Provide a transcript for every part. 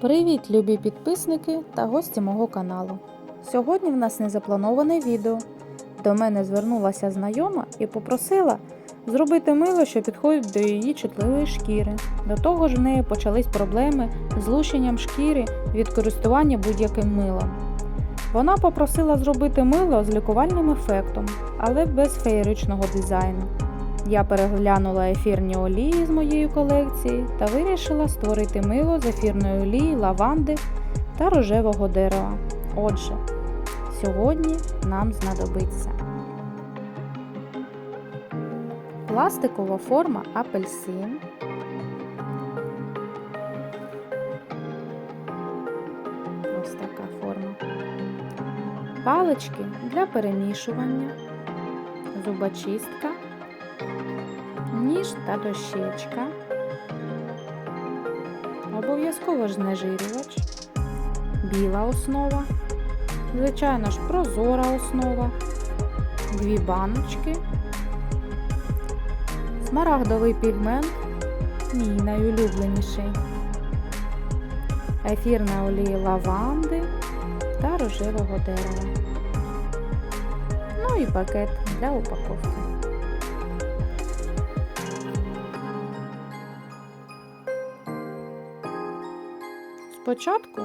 Привіт, любі підписники та гості мого каналу. Сьогодні в нас незаплановане відео. До мене звернулася знайома і попросила зробити мило, що підходить до її чутливої шкіри. До того ж, в неї почались проблеми з лущенням шкіри від користування будь-яким милом. Вона попросила зробити мило з лікувальним ефектом, але без феєричного дизайну. Я переглянула ефірні олії з моєї колекції та вирішила створити мило з ефірної олії, лаванди та рожевого дерева. Отже, сьогодні нам знадобиться пластикова форма апельсин, ось така форма, палички для перемішування, зубочистка ніж та дощечка, обов'язково ж знежирювач, біла основа, звичайно ж прозора основа, дві баночки, смарагдовий пігмент, мій найулюбленіший, ефірна олія лаванди та рожевого дерева. Ну і пакет для упаковки. Спочатку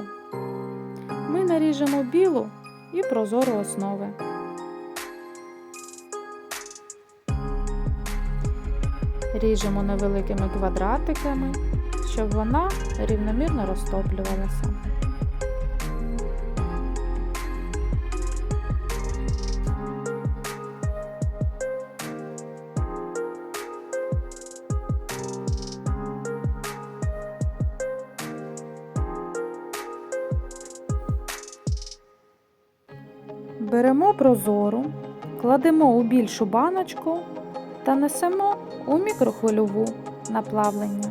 ми наріжемо білу і прозору основи. Ріжемо невеликими квадратиками, щоб вона рівномірно розтоплювалася. Беремо прозору, кладемо у більшу баночку та несемо у мікрохвильову на плавлення.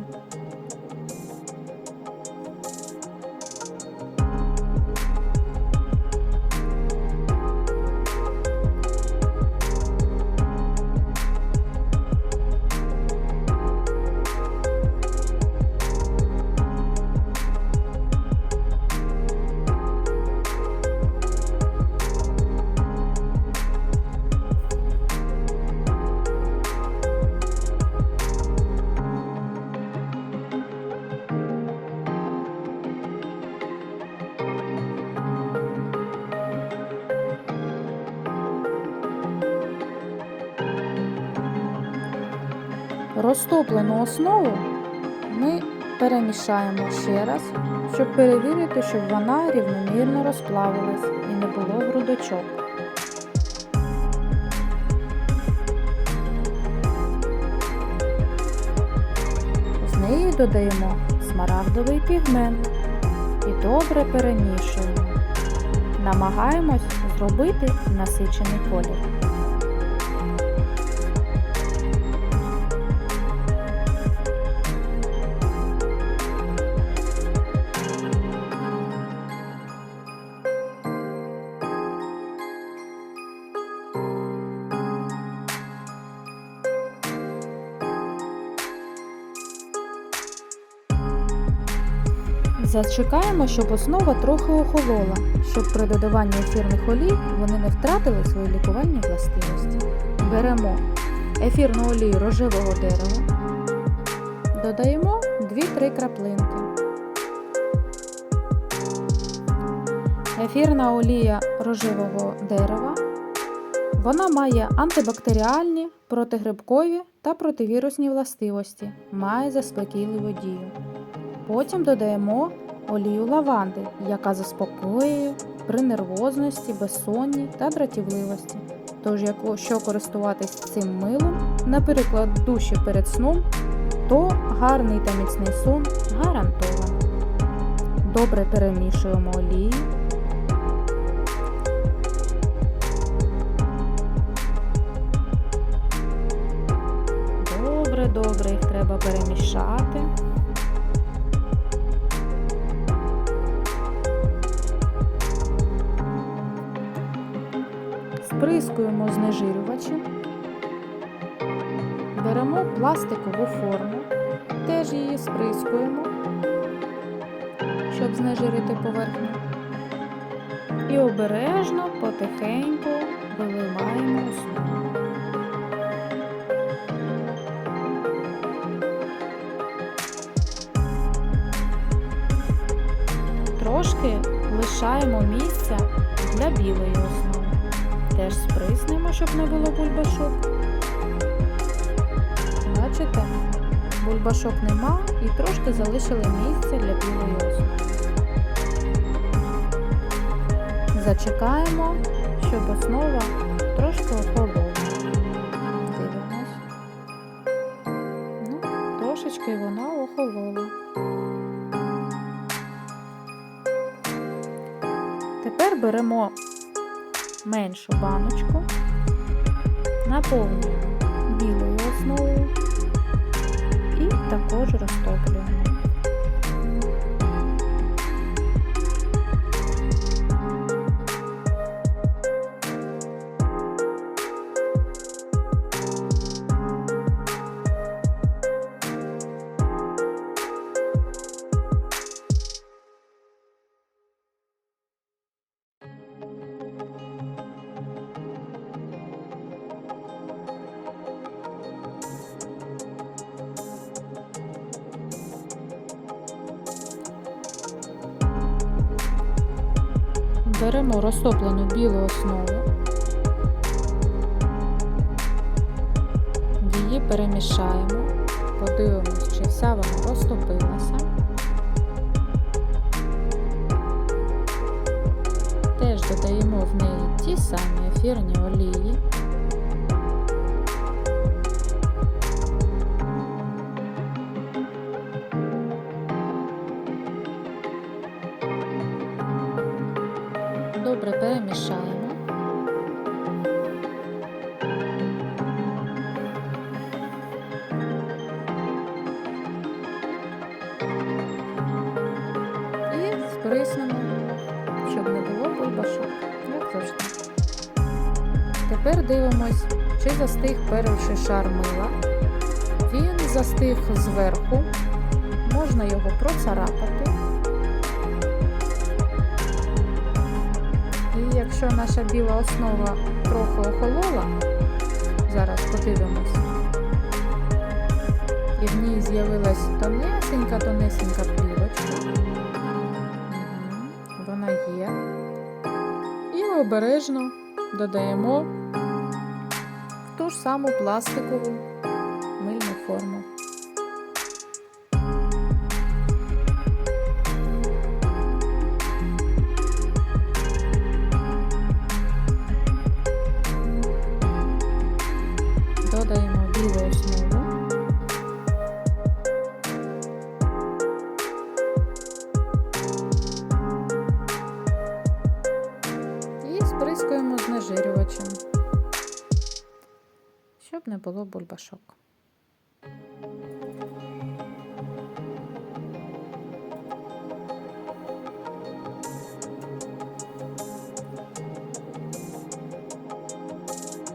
Розтоплену основу ми перемішаємо ще раз, щоб перевірити, щоб вона рівномірно розплавилась і не було грудочок. З неї додаємо смарагдовий пігмент і добре перемішуємо. Намагаємось зробити насичений колір. Зачекаємо, щоб основа трохи охолола, щоб при додаванні ефірних олій вони не втратили свої лікувальні властивості. Беремо ефірну олію рожевого дерева, додаємо 2-3 краплинки. Ефірна олія рожевого дерева. Вона має антибактеріальні, протигрибкові та противірусні властивості, має заспокійливу дію. Потім додаємо олію лаванди, яка заспокоює при нервозності, безсонні та дратівливості. Тож, якщо користуватись цим милом, наприклад, душі перед сном, то гарний та міцний сон гарантований. Добре перемішуємо олії. Добре, добре, їх треба перемішати. Сприскуємо знежирювачем, беремо пластикову форму, теж її сприскуємо, щоб знежирити поверхню. І обережно, потихеньку виливаємо основу. Трошки лишаємо місця для білої основи. Теж сприснемо, щоб не було бульбашок. Бачите? Бульбашок нема і трошки залишили місце для білої основи. Зачекаємо, щоб основа трошки охолола. Дивимось. Ну, трошечки вона охолола. Тепер беремо меншу баночку, наповнюємо білою основою і також розтоплюємо. Беремо розтоплену білу основу, її перемішаємо, подивимось, чи вся вона розтопилася. Теж додаємо в неї ті самі ефірні олії. І щоб не було бульбашок, як завжди. Тепер дивимось, чи застиг перший шар мила. Він застиг зверху, можна його процарапати. І якщо наша біла основа трохи охолола, зараз подивимось, і в ній з'явилась тонесенька-тонесенька плівочка. Є. І обережно додаємо ту ж саму пластикову мильну форму. І сприскуємо знежирювачем, щоб не було бульбашок.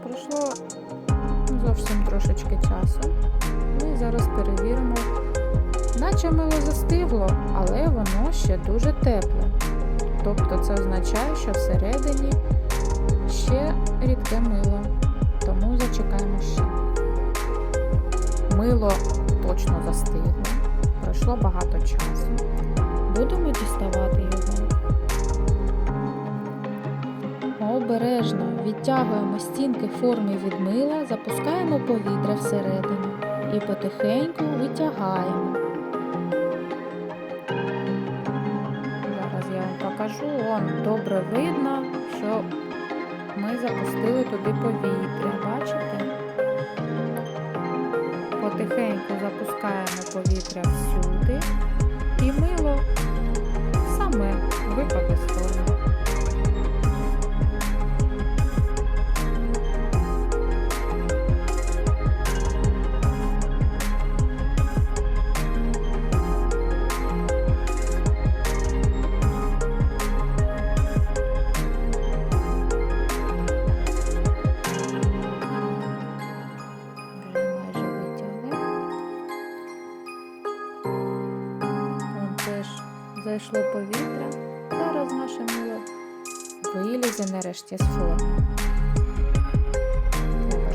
Пройшло зовсім трошечки часу. Ми зараз перевіримо, наче мило застигло, але воно ще дуже тепле. Тобто це означає, що всередині ще рідке мило. Тому зачекаємо ще. Мило точно застигло. Пройшло багато часу. Будемо діставати його. Обережно відтягуємо стінки форми від мила, запускаємо повітря всередину і потихеньку витягаємо. Зараз я вам покажу, Вон добре видно, що ми запустили туди повітря. Бачите? Потихеньку запускаємо повітря всюди, і мило саме випаде зайшло повітря, та наше мило вилізе нарешті з форми.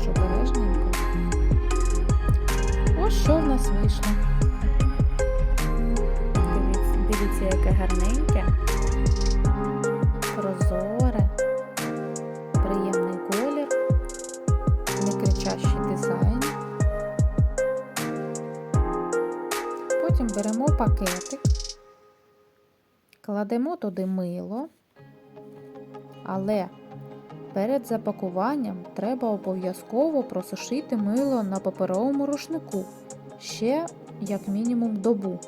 Обережненько. Ось що в нас вийшло. Дивіться, дивіться, яке гарненьке, кладемо туди мило, але перед запакуванням треба обов'язково просушити мило на паперовому рушнику ще як мінімум добу.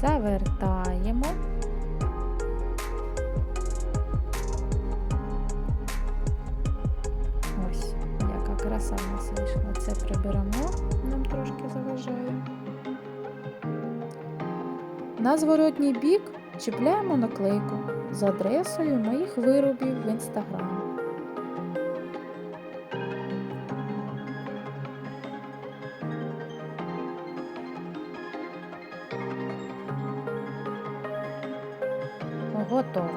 Завертаємо. На зворотній бік чіпляємо наклейку з адресою моїх виробів в інстаграм. Готово.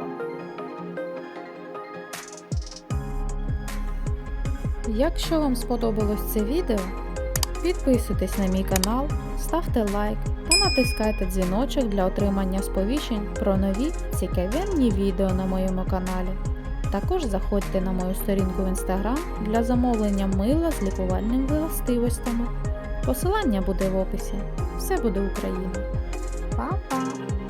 Якщо вам сподобалось це відео, підписуйтесь на мій канал, ставте лайк натискайте дзвіночок для отримання сповіщень про нові цікавенні відео на моєму каналі. Також заходьте на мою сторінку в інстаграм для замовлення мила з лікувальними властивостями. Посилання буде в описі. Все буде Україна. Па-па!